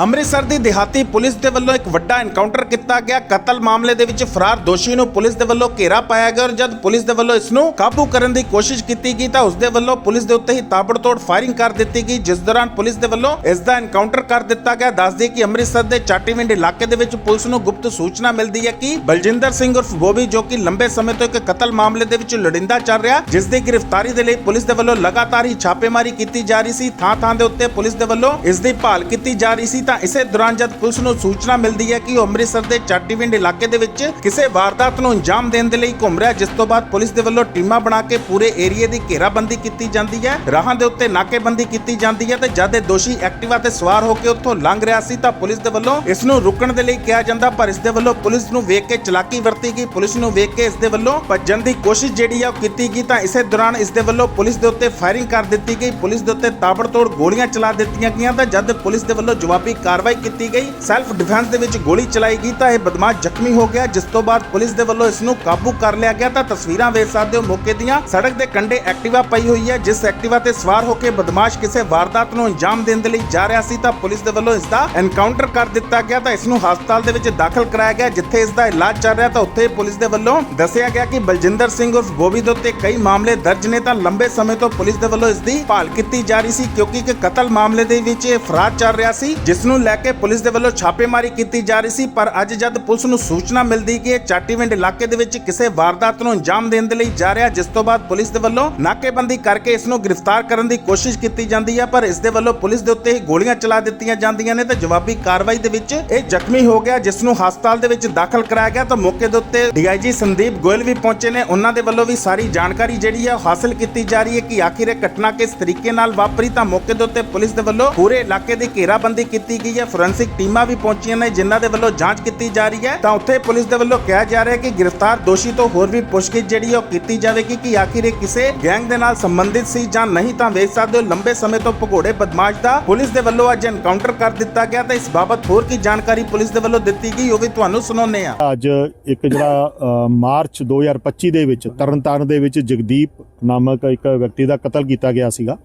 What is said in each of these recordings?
ਅੰਮ੍ਰਿਤਸਰ ਦੀ ਦਿਹਾਤੀ ਪੁਲਿਸ ਦੇ ਵੱਲੋਂ ਇੱਕ ਵੱਡਾ ਐਨਕਾਊਂਟਰ ਕੀਤਾ ਗਿਆ। ਕਤਲ ਮਾਮਲੇ ਦੇ ਵਿੱਚ ਫਰਾਰ ਦੋਸ਼ੀ ਨੂੰ ਪੁਲਿਸ ਦੇ ਵੱਲੋਂ ਘੇਰਾ ਪਾਇਆ ਗਿਆ ਔਰ ਜਦ ਪੁਲਿਸ ਦੇ ਵੱਲੋਂ ਇਸ ਨੂੰ ਕਾਬੂ ਕਰਨ ਦੀ ਕੋਸ਼ਿਸ਼ ਕੀਤੀ ਗਈ ਤਾਂ ਉਸ ਦੇ ਵੱਲੋਂ ਪੁਲਿਸ ਦੇ ਉੱਤੇ ਹੀ ਤਾਬੜਤੋੜ ਫਾਇਰਿੰਗ ਕਰ ਦਿੱਤੀ ਗਈ, ਜਿਸ ਦੌਰਾਨ ਪੁਲਿਸ ਦੇ ਵੱਲੋਂ ਇਸ ਦਾ ਐਨਕਾਊਂਟਰ ਕਰ ਦਿੱਤਾ ਗਿਆ। ਦੱਸਦੇ ਕਿ ਅੰਮ੍ਰਿਤਸਰ ਦੇ ਚਾਟੀਵਿੰਡ ਇਲਾਕੇ ਦੇ ਵਿੱਚ ਪੁਲਿਸ ਨੂੰ ਗੁਪਤ ਸੂਚਨਾ ਮਿਲਦੀ ਹੈ ਕਿ ਬਲਜਿੰਦਰ ਸਿੰਘ ਉਰਫ ਬੋਬੀ ਜੋ ਕਿ ਲੰਬੇ ਸਮੇਂ ਤੋਂ ਇੱਕ ਕਤਲ ਮਾਮਲੇ ਦੇ ਵਿੱਚ ਲੋੜਿੰਦਾ ਚੱਲ ਰਿਹਾ, ਜਿਸ ਦੀ ਗ੍ਰਿਫਤਾਰੀ ਦੇ ਲਈ ਪੁਲਿਸ ਦੇ ਵੱਲੋਂ ਲਗਾਤਾਰ ਹੀ ਛਾਪੇਮਾਰੀ ਕੀਤੀ ਜਾ ਰਹੀ ਸੀ। ਥਾਂ ਥਾਂ ਦੇ ਉੱਤੇ ਪੁਲਿਸ ਦੇ ਵੱਲੋਂ ਇਸ ਦੀ ਭਾਲ ਕੀਤੀ ਜਾ ਰਹੀ ਸੀ ਤਾਂ ਇਸੇ ਦੌਰਾਨ ਜਦ ਪੁਲਿਸ ਨੂੰ ਸੂਚਨਾ ਮਿਲਦੀ ਹੈ ਕਿ ਉਹ ਅੰਮ੍ਰਿਤਸਰ ਦੇ ਚਾਟੀਵਿੰਡ ਇਲਾਕੇ ਦੇ ਵਿੱਚ ਕਿਸੇ ਵਾਰਦਾਤ ਨੂੰ ਅੰਜਾਮ ਦੇਣ ਦੇ ਲਈ ਘੁੰਮ ਰਿਹਾ ਜਿਸ ਤੋਂ ਬਾਅਦ ਪੁਲਿਸ ਦੇ ਵੱਲੋਂ ਟੀਮਾਂ ਬਣਾ ਕੇ ਪੂਰੇ ਏਰੀਏ ਦੀ ਘੇਰਾਬੰਦੀ ਕੀਤੀ ਜਾਂਦੀ ਹੈ, ਰਾਹਾਂ ਦੇ ਉੱਤੇ ਨਾਕੇਬੰਦੀ ਕੀਤੀ ਜਾਂਦੀ ਹੈ ਤੇ ਜਦ ਇਹ ਦੋਸ਼ੀ ਐਕਟਿਵਾ ਤੇ ਸਵਾਰ ਹੋ ਕੇ ਉੱਥੋਂ ਲੰਘ ਰਿਹਾ ਸੀ ਤਾਂ ਪੁਲਿਸ ਦੇ ਵੱਲੋਂ ਇਸ ਨੂੰ ਰੁਕਣ ਦੇ ਲਈ ਕਿਹਾ ਜਾਂਦਾ, ਪਰ ਇਸ ਦੇ ਵੱਲੋਂ ਪੁਲਿਸ ਨੂੰ ਵੇਖ ਕੇ ਚਲਾਕੀ ਵਰਤੀ ਗਈ। ਪੁਲਿਸ ਨੂੰ ਵੇਖ ਕੇ ਇਸ ਦੇ ਵੱਲੋਂ ਭੱਜਣ ਦੀ ਕੋਸ਼ਿਸ਼ ਜਿਹੜੀ ਆ ਉਹ ਕੀਤੀ ਗਈ ਤਾਂ ਇਸੇ ਦੌਰਾਨ ਇਸ ਦੇ ਵੱਲੋਂ ਪੁਲਿਸ ਦੇ ਉੱਤੇ ਫਾਇਰਿੰਗ ਕਰ ਦਿੱਤੀ ਗਈ। ਪੁਲਿਸ ਦੇ ਉੱਤੇ ਤਾਬੜਤੋੜ ਗੋਲੀਆਂ ਚਲਾ ਦਿੱਤੀਆਂ ਗਈਆਂ ਤਾਂ ਜਦ ਪੁਲਿਸ ਦੇ ਵੱਲੋਂ ਜਵਾਬੀ ਕਾਰਵਾਈ ਕੀਤੀ ਗਈ। ਸੈਲਫ ਡਿਫੈਂਸ ਦੇ ਵਿੱਚ ਗੋਲੀ ਚਲਾਈ ਗਈ ਤਾਂ ਇਹ ਬਦਮਾਸ਼ ਜ਼ਖਮੀ ਹੋ ਗਿਆ, ਜਿਸ ਤੋਂ ਬਾਅਦ ਪੁਲਿਸ ਦੇ ਵੱਲੋਂ ਇਸ ਨੂੰ ਕਾਬੂ ਕਰ ਲਿਆ ਗਿਆ। ਤਾਂ ਤਸਵੀਰਾਂ ਵੇਖ ਸਕਦੇ ਹੋ, ਮੌਕੇ ਦੀਆਂ ਸੜਕ ਦੇ ਕੰਢੇ ਐਕਟਿਵਾ ਪਈ ਹੋਈ ਹੈ, ਜਿਸ ਐਕਟਿਵਾ ਤੇ ਸਵਾਰ ਹੋ ਕੇ ਬਦਮਾਸ਼ ਕਿਸੇ ਵਾਰਦਾਤ ਨੂੰ ਅੰਜਾਮ ਦੇਣ ਦੇ ਲਈ ਜਾ ਰਿਹਾ ਸੀ। ਤਾਂ ਪੁਲਿਸ ਦੇ ਵੱਲੋਂ ਇਸ ਦਾ ਐਨਕਾਊਂਟਰ ਕਰ ਦਿੱਤਾ ਗਿਆ ਤਾਂ ਇਸ ਨੂੰ ਹਸਪਤਾਲ ਦੇ ਵਿੱਚ ਦਾਖਲ ਕਰਾਇਆ ਗਿਆ, ਜਿੱਥੇ ਇਸ ਦਾ ਇਲਾਜ ਚੱਲ ਰਿਹਾ। ਤਾਂ ਉੱਥੇ ਪੁਲਿਸ ਦੇ ਵੱਲੋਂ ਦੱਸਿਆ ਗਿਆ ਕਿ ਬਲਜਿੰਦਰ ਸਿੰਘ ਉਰਫ ਗੋਬੀ ਦੇ ਉੱਤੇ ਕਈ ਮਾਮਲੇ ਦਰਜ ਨੇ। ਤਾਂ ਲੰਬੇ ਸਮੇਂ ਤੋਂ ਪੁਲਿਸ ਦੇ ਵੱਲੋਂ ਇਸ ਦੀ ਭਾਲ ਕੀਤੀ ਜਾ ਰਹੀ ਸੀ, ਕਿਉਂਕਿ ਇੱਕ ਕਤਲ ਮਾਮਲੇ ਦੇ ਵਿੱਚ ਇਹ ਫਰਾਰ ਚੱਲ ਰਿਹਾ ਸੀ, ਜਿਸ ਨੂੰ ਲੈ ਕੇ ਪੁਲਿਸ ਦੇ ਵੱਲੋਂ ਛਾਪੇਮਾਰੀ ਕੀਤੀ ਜਾ ਰਹੀ ਸੀ, ਪਰ ਅੱਜ ਜਦ ਪੁਲਿਸ ਨੂੰ ਸੂਚਨਾ ਮਿਲਦੀ ਕਿ ਚਾਟੀਵਿੰਡ ਇਲਾਕੇ ਦੇ ਵਿੱਚ ਕਿਸੇ ਵਾਰਦਾਤ ਨੂੰ ਅੰਜਾਮ ਦੇਣ ਦੇ ਲਈ ਜਾ ਰਿਹਾ, ਜਿਸ ਤੋਂ ਬਾਅਦ ਪੁਲਿਸ ਦੇ ਵੱਲੋਂ ਨਾਕੇਬੰਦੀ ਕਰਕੇ ਇਸ ਨੂੰ ਗ੍ਰਿਫਤਾਰ ਕਰਨ ਦੀ ਕੋਸ਼ਿਸ਼ ਕੀਤੀ ਜਾਂਦੀ ਹੈ ਪਰ ਇਸ ਦੇ ਵੱਲੋਂ ਪੁਲਿਸ ਦੇ ਉੱਤੇ ਹੀ ਗੋਲੀਆਂ ਚਲਾ ਦਿੱਤੀਆਂ ਜਾਂਦੀਆਂ ਨੇ ਤੇ ਜਵਾਬੀ ਕਾਰਵਾਈ ਦੇ ਵਿੱਚ ਇਹ ਜ਼ਖਮੀ ਹੋ ਗਿਆ, ਜਿਸ ਨੂੰ ਹਸਪਤਾਲ ਦੇ ਵਿੱਚ ਦਾਖਲ ਕਰਾਇਆ ਗਿਆ। ਤਾਂ ਮੌਕੇ ਦੇ ਉੱਤੇ ਡੀਆਈਜੀ ਸੰਦੀਪ ਗੋਇਲ ਵੀ ਪਹੁੰਚੇ ਨੇ। ਉਹਨਾਂ ਦੇ ਵੱਲੋਂ ਵੀ ਸਾਰੀ ਜਾਣਕਾਰੀ ਜਿਹੜੀ ਹੈ ਉਹ ਹਾਸਲ ਕੀਤੀ ਜਾ ਰਹੀ ਹੈ ਕਿ ਆਖਿਰ ਇਹ ਘਟਨਾ ਕਿਸ ਤਰੀਕੇ ਨਾਲ ਵਾਪਰੀ। ਤਾਂ ਮੌਕੇ ਦੇ ਉੱਤੇ ਪੁਲਿਸ ਦੇ ਵੱਲੋਂ ਪੂਰੇ ਇਲਾਕੇ ਦੀ ਘੇਰਾਬੰਦੀ ਕੀਤੀ ਗਈ ਹੈ। ਫੋਰੈਂਸਿਕ ਟੀਮਾਂ ਵੀ ਪਹੁੰਚੀਆਂ ਨੇ ਜਿਨ੍ਹਾਂ ਦੇ ਵੱਲੋਂ ਜਾਂਚ ਕੀਤੀ ਜਾ ਰਹੀ ਹੈ। ਤਾਂ ਉੱਥੇ ਪੁਲਿਸ ਦੇ ਵੱਲੋਂ ਕਿਹਾ ਜਾ ਰਿਹਾ ਹੈ ਕਿ ਗ੍ਰਿਫਤਾਰ ਦੋਸ਼ੀ ਤੋਂ ਹੋਰ ਵੀ ਪੁੱਛਗਿੱਛ ਜਿਹੜੀ ਉਹ ਕੀਤੀ ਜਾਵੇਗੀ ਕਿ ਆਖਿਰ ਇਹ ਕਿਸੇ ਗੈਂਗ ਦੇ ਨਾਲ ਸੰਬੰਧਿਤ ਸੀ ਜਾਂ ਨਹੀਂ ਤਾਂ ਵੇਖ ਸਕਦੇ ਹੋ ਲੰਬੇ ਸਮੇਂ ਤੋਂ ਭਗੌੜੇ ਬਦਮਾਸ਼ ਦਾ ਪੁਲਿਸ ਦੇ ਵੱਲੋਂ ਅੱਜ ਐਨਕਾਊਂਟਰ ਕਰ ਦਿੱਤਾ ਗਿਆ ਤਾਂ ਇਸ ਬਾਬਤ ਹੋਰ ਕੀ ਜਾਣਕਾਰੀ ਪੁਲਿਸ ਦੇ ਵੱਲੋਂ ਦਿੱਤੀ ਗਈ ਉਹ ਵੀ ਤੁਹਾਨੂੰ ਸੁਣਾਉਂਦੇ ਆ ਅੱਜ ਇੱਕ ਜਿਹੜਾ ਅ, ਮਾਰਚ 2025 ਦੇ ਵਿੱਚ ਤਰਨਤਾਰਨ ਦੇ ਵਿੱਚ ਜਗਦੀਪ ਨਾਮਕ ਇੱਕ ਵਿਅਕਤੀ ਦਾ ਕਤਲ ਕੀਤਾ ਗਿਆ ਸੀਗਾ।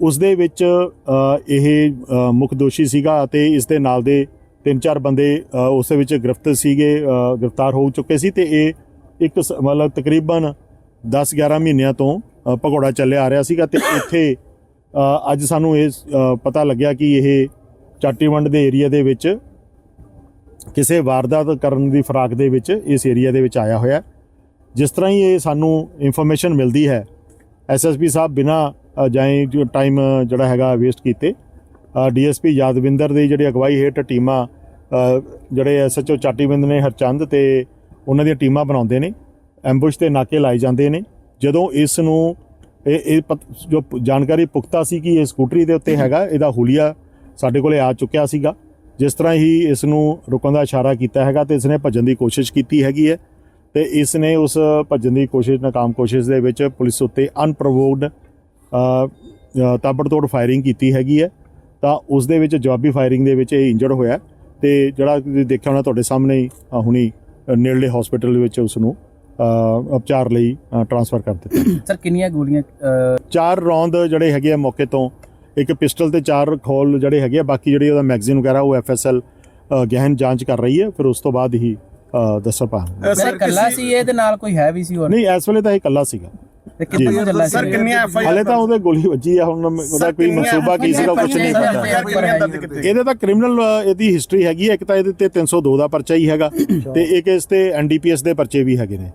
ਉਸ ਦੇ ਵਿੱਚ ਇਹ ਮੁੱਖ ਦੋਸ਼ੀ ਸੀਗਾ ਅਤੇ ਇਸ ਦੇ ਨਾਲ ਦੇ ਤਿੰਨ ਚਾਰ ਬੰਦੇ ਉਸ ਦੇ ਵਿੱਚ ਗ੍ਰਿਫਤ ਸੀਗੇ ਗ੍ਰਿਫਤਾਰ ਹੋ ਚੁੱਕੇ ਸੀ ਤੇ ਇਹ ਇੱਕ ਸ- ਮਤਲਬ ਤਕਰੀਬਨ 10-11 ਮਹੀਨਿਆਂ ਤੋਂ ਅ, ਭਗੌੜਾ ਚੱਲਿਆ ਆ ਰਿਹਾ ਸੀਗਾ ਤੇ ਇੱਥੇ ਅੱਜ ਸਾਨੂੰ ਇਹ ਪਤਾ ਲੱਗਿਆ ਕਿ ਇਹ ਚਾਟੀਵੰਡ ਦੇ ਏਰੀਆ ਦੇ ਵਿੱਚ ਕਿਸੇ ਵਾਰਦਾਤ ਕਰਨ ਦੀ ਫਰਾਕ ਦੇ ਵਿੱਚ ਇਸ ਏਰੀਆ ਦੇ ਵਿੱਚ ਆਇਆ ਹੋਇਆ ਜਿਸ ਤਰ੍ਹਾਂ ਹੀ ਇਹ ਸਾਨੂੰ ਇਨਫੋਰਮੇਸ਼ਨ ਮਿਲਦੀ ਹੈ ਐਸਐਸਪੀ ਸਾਹਿਬ ਬਿਨਾ ਜਾਂ ਟਾਈਮ ਜਿਹੜਾ ਹੈਗਾ ਵੇਸਟ ਕੀਤੇ। ਡੀਐਸਪੀ ਯਾਦਵਿੰਦਰ ਦੀ ਜਿਹੜੀ ਅਗਵਾਈ ਹੇਠ ਟੀਮਾਂ ਅ, ਜਿਹੜੇ ਐਸਐਚਓ ਚਾਟੀਵਿੰਦ ਨੇ ਹਰਚੰਦ ਤੇ ਉਹਨਾਂ ਦੀਆਂ ਟੀਮਾਂ ਬਣਾਉਂਦੇ ਨੇ ਐਂਬੂਸ ਤੇ ਨਾਕੇ ਲਾਏ ਜਾਂਦੇ ਨੇ। ਜਦੋਂ ਇਸ ਨੂੰ ਇਹ ਇਹ ਪਤ- ਜੋ ਜਾਣਕਾਰੀ ਪੁਖਤਾ ਸੀ ਕਿ ਇਹ ਸਕੂਟਰੀ ਦੇ ਉੱਤੇ ਹੈਗਾ ਇਹਦਾ ਹੁਲੀਆ ਸਾਡੇ ਕੋਲੇ ਆ ਚੁੱਕਿਆ ਸੀਗਾ। ਜਿਸ ਤਰ੍ਹਾਂ ਹੀ ਇਸ ਨੂੰ ਰੁਕਣ ਦਾ ਇਸ਼ਾਰਾ ਕੀਤਾ ਹੈਗਾ ਤੇ ਇਸ ਨੇ ਭੱਜਣ ਦੀ ਕੋਸ਼ਿਸ਼ ਕੀਤੀ ਹੈਗੀ ਹੈ। ਤੇ ਇਸ ਨੇ ਉਸ ਭੱਜਣ ਦੀ ਕੋਸ਼ਿਸ਼ ਨਾਕਾਮ ਕੋਸ਼ਿਸ਼ ਦੇ ਵਿੱਚ ਪੁਲਿਸ ਉੱਤੇ ਅਨਪ੍ਰੋਵੋਕਡ ਤਾਬੜਤੋੜ ਫਾਇਰਿੰਗ ਕੀਤੀ ਹੈਗੀ ਹੈ। ਤਾਂ ਉਸ ਦੇ ਵਿੱਚ ਜਵਾਬੀ ਫਾਇਰਿੰਗ ਦੇ ਵਿੱਚ ਇਹ ਇੰਜਰਡ ਹੋਇਆ ਤੇ ਜਿਹੜਾ ਤੁਸੀਂ ਦੇਖਿਆ ਹੋਣਾ ਤੁਹਾਡੇ ਸਾਹਮਣੇ ਹੁਣੀ ਨੇੜਲੇ ਹਸਪੀਟਲ ਵਿੱਚ ਉਸ ਨੂੰ ਉਪਚਾਰ ਲਈ ਟ੍ਰਾਂਸਫਰ ਕਰ ਦਿੱਤਾ। ਸਰ ਕਿੰਨੀਆਂ ਗੋਲੀਆਂ ਚਾਰ ਰੌਂਦ ਜਿਹੜੇ ਹੈਗੇ ਆ ਮੌਕੇ ਤੋਂ ਇੱਕ ਪਿਸਟਲ ਤੇ ਚਾਰ ਖੋਲ ਜਿਹੜੇ ਹੈਗੇ ਆ ਬਾਕੀ ਜਿਹੜੀ ਉਹਦਾ ਮੈਗਜ਼ੀਨ ਵਗੈਰਾ ਉਹ ਐਫਐਸਐਲ ਗਹਿਨ ਜਾਂਚ ਕਰ ਰਹੀ ਹੈ ਫਿਰ ਉਸ ਤੋਂ ਬਾਅਦ ਹੀ ਦੱਸ ਪਾਵਾਂਗੇ। ਸਰ ਕੱਲਾ ਸੀ ਇਹਦੇ ਨਾਲ ਕੋਈ ਹੈ ਵੀ ਸੀ ਹੋਰ? ਨਹੀਂ ਇਸ ਵੇਲੇ ਤਾਂ ਇਹ ਇਕੱਲਾ ਸੀਗਾ। ਤੇ ਸਰ, ਕਿੰਨੀਆਂ ਹਲੇ ਤਾਂ ਉਹਦੇ ਗੋਲੀ ਵੱਜੀ ਆ ਹੁਣ ਉਹਦਾ ਕੋਈ ਮਨਸੂਬਾ ਕੀ ਸੀਗਾ ਕੁਝ ਨਹੀਂ ਪਤਾ। ਇਹਦੇ ਤਾਂ ਕ੍ਰਿਮੀਨਲ ਇਹਦੀ ਹਿਸਟਰੀ ਹੈਗੀ ਹੈ ਇੱਕ ਤਾਂ ਇਹਦੇ ਤੇ 302 ਦਾ ਪਰਚਾ ਹੀ ਹੈਗਾ ਤੇ ਇੱਕ ਇਸ ਤੇ ਐਨਡੀਪੀਐਸ ਦੇ ਪਰਚੇ ਵੀ ਹੈਗੇ ਨੇ।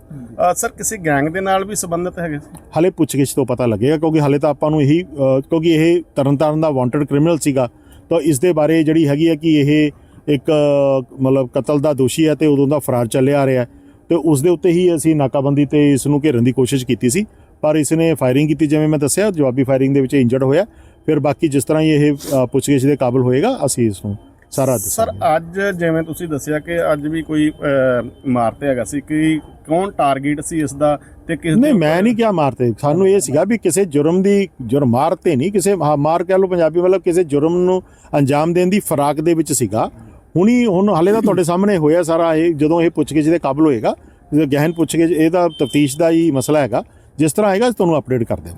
ਸਰ ਕਿਸੇ ਗੈਂਗ ਦੇ ਨਾਲ ਵੀ ਸੰਬੰਧਿਤ ਹੈਗੇ ਸੀ? ਹਲੇ ਪੁੱਛਗਿੱਛ ਤੋਂ ਪਤਾ ਲੱਗੇਗਾ ਕਿਉਂਕਿ ਹਲੇ ਤਾਂ ਆਪਾਂ ਨੂੰ ਇਹੀ ਕਿਉਂਕਿ ਇਹ ਤਰਨਤਾਰਨ ਦਾ ਵਾਂਟਡ ਕ੍ਰਿਮੀਨਲ ਸੀਗਾ ਤਾਂ ਇਸ ਦੇ ਬਾਰੇ ਜਿਹੜੀ ਹੈਗੀ ਹੈ ਕਿ ਇਹ ਇੱਕ ਮਤਲਬ ਕਤਲ ਦਾ ਦੋਸ਼ੀ ਹੈ ਤੇ ਉਦੋਂ ਦਾ ਫਰਾਰ ਚੱਲਿਆ ਆ ਰਿਹਾ। ਤੇ ਉਸ ਦੇ ਉੱਤੇ ਹੀ ਅਸੀਂ ਨਾਕਾਬੰਦੀ ਤੇ ਇਸ ਨੂੰ ਘੇਰਨ ਦੀ ਕੋਸ਼ਿਸ਼ ਕੀਤੀ ਸੀ। ਪਰ ਇਸ ਨੇ ਫਾਇਰਿੰਗ ਕੀਤੀ ਜਿਵੇਂ ਮੈਂ ਦੱਸਿਆ ਜਵਾਬੀ ਫਾਇਰਿੰਗ ਦੇ ਵਿੱਚ ਇੰਜਰਡ ਹੋਇਆ। ਫਿਰ ਬਾਕੀ ਜਿਸ ਤਰ੍ਹਾਂ ਇਹ ਪੁੱਛਗਿੱਛ ਦੇ ਕਾਬਿਲ ਹੋਏਗਾ ਅਸੀਂ ਇਸ ਨੂੰ ਸਾਰਾ ਸਰ ਅੱਜ ਜਿਵੇਂ ਤੁਸੀਂ ਦੱਸਿਆ ਕਿ ਅੱਜ ਵੀ ਕੋਈ ਮਾਰਤੇ ਹੈਗਾ ਸੀ ਕਿ ਕੌਣ ਟਾਰਗੇਟ ਸੀ ਇਸ ਦਾ ਤੇ ਕਿਸ ਨਹੀਂ ਮੈਂ ਨਹੀਂ ਕਿਹਾ ਮਾਰਤੇ। ਸਾਨੂੰ ਇਹ ਸੀਗਾ ਵੀ ਕਿਸੇ ਜੁਰਮ ਦੀ ਜੁਰਮ ਮਾਰਤੇ ਨਹੀਂ ਕਿਸੇ ਮਾਰ ਕਹਿ ਲਓ ਪੰਜਾਬੀ ਮਤਲਬ ਕਿਸੇ ਜੁਰਮ ਨੂੰ ਅੰਜਾਮ ਦੇਣ ਦੀ ਫਰਾਕ ਦੇ ਵਿੱਚ ਸੀਗਾ। ਹੁਣੀ ਹੁਣ ਹਾਲੇ ਤਾਂ ਤੁਹਾਡੇ ਸਾਹਮਣੇ ਹੋਇਆ ਸਾਰਾ ਇਹ ਜਦੋਂ ਇਹ ਪੁੱਛਗਿੱਛ ਦੇ ਕਾਬਲ ਹੋਏਗਾ ਜਦੋਂ ਗਹਿਨ ਪੁੱਛਗਿੱਛ ਇਹ ਤਾਂ ਤਫਤੀਸ਼ ਦਾ ਹੀ ਮਸਲਾ ਹੈਗਾ। ਜਿਸ ਤਰ੍ਹਾਂ ਆਏਗਾ ਤੁਹਾਨੂੰ ਅਪਡੇਟ ਕਰ ਦੇਵਾਂਗੇ।